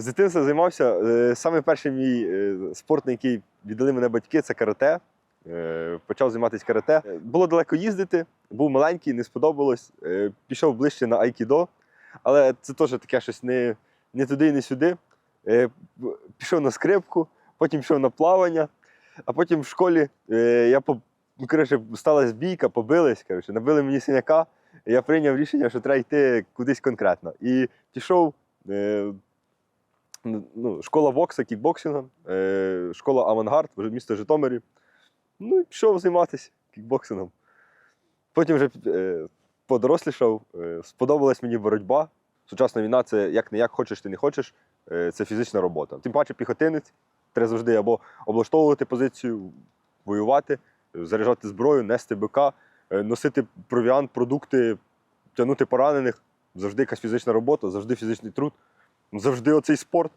З дитинства займався. Е, Саме перший мій е, спорт, на який віддали мене батьки, це карате. Е, Почав займатися карате. Було далеко їздити, був маленький, не сподобалось. Пішов ближче на айкідо, але це теж таке щось не, не туди і не сюди. Пішов на скрипку, потім пішов на плавання, а потім в школі я ну, коротше, сталася бійка, побились, коротше, набили мені синяка. Я прийняв рішення, що треба йти кудись конкретно. І пішов. Ну, школа бокса, кікбоксинга, е, школа Авангард, місто Житомирі. Ну і пішов займатися кікбоксингом. Потім вже е, подорослішав, е, сподобалась мені боротьба. Сучасна війна це як не як хочеш, ти не хочеш, е, це фізична робота. Тим паче піхотинець треба завжди або облаштовувати позицію, воювати, заряджати зброю, нести БК, е, носити провіант, продукти, тягнути поранених. Завжди якась фізична робота, завжди фізичний труд, завжди оцей спорт.